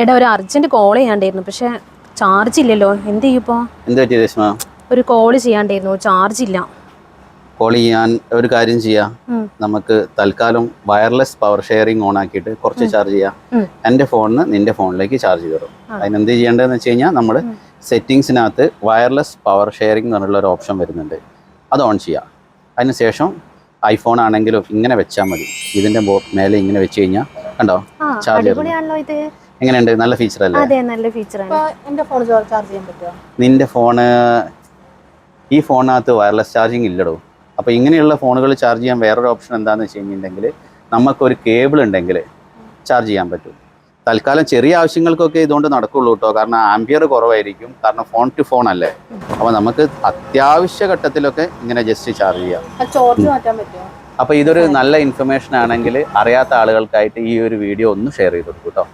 എടാ ഒരു urgent call ചെയ്യാണ്ടായിരുന്നു പക്ഷെ ചാർജ് ഇല്ലല്ലോ. എന്ത് ചെയ്യുമ്പോ ഒരു കോൾ ചെയ്യാണ്ടായിരുന്നു ചാർജ് ഇല്ല. കോൾ ചെയ്യാൻ ഒരു കാര്യം ചെയ്യാം. നമുക്ക് തൽക്കാലം വയർലെസ് പവർ ഷെയറിംഗ് ഓൺ ആക്കിയിട്ട് കുറച്ച് ചാർജ് ചെയ്യാം. എന്റെ എന്റെ ഫോണിന് നിന്റെ ഫോണിലേക്ക് ചാർജ് കയറും അതിനെന്ത് ചെയ്യേണ്ടതെന്ന് വെച്ച് കഴിഞ്ഞാൽ നമ്മൾ സെറ്റിങ്സിനകത്ത് വയർലെസ് പവർ ഷെയറിംഗ് എന്ന് പറഞ്ഞുള്ള ഒരു ഓപ്ഷൻ വരുന്നുണ്ട്. അത് ഓൺ ചെയ്യാം. അതിനുശേഷം ഐഫോൺ ആണെങ്കിലും ഇങ്ങനെ വെച്ചാൽ മതി. ഇതിന്റെ മേലെ ഇങ്ങനെ വെച്ച് കഴിഞ്ഞാൽ കണ്ടോ? ചാർജ് എങ്ങനെയുണ്ട്? നല്ല ഫീച്ചർ അല്ലേ? അതെ നല്ല ഫീച്ചറാണ് ഇപ്പോ എന്റെ ഫോൺ ചാർജ് ചെയ്യാൻ പറ്റുമോ നിന്റെ ഫോണ് ഈ ഫോണിനകത്ത് വയർലെസ് ചാർജിങ് ഇല്ലടോ. അപ്പോൾ ഇങ്ങനെയുള്ള ഫോണുകൾ ചാർജ് ചെയ്യാൻ വേറൊരു ഓപ്ഷൻ എന്താണെന്ന് വെച്ച് കഴിഞ്ഞിട്ടുണ്ടെങ്കിൽ നമുക്കൊരു കേബിൾ ഉണ്ടെങ്കിൽ ചാർജ് ചെയ്യാൻ പറ്റും. തൽക്കാലം ചെറിയ ആവശ്യങ്ങൾക്കൊക്കെ ഇതുകൊണ്ട് നടക്കുള്ളൂ കേട്ടോ. കാരണം ആംബിയർ കുറവായിരിക്കും. കാരണം ഫോൺ ടു ഫോൺ അല്ലേ. അപ്പോൾ നമുക്ക് അത്യാവശ്യ ഘട്ടത്തിലൊക്കെ ഇങ്ങനെ ജസ്റ്റ് ചാർജ് ചെയ്യാം. അപ്പോൾ ഇതൊരു നല്ല ഇൻഫർമേഷൻ ആണെങ്കിൽ അറിയാത്ത ആളുകൾക്കായിട്ട് ഈ ഒരു വീഡിയോ ഒന്ന് ഷെയർ ചെയ്ത് കൊടുക്കും കേട്ടോ.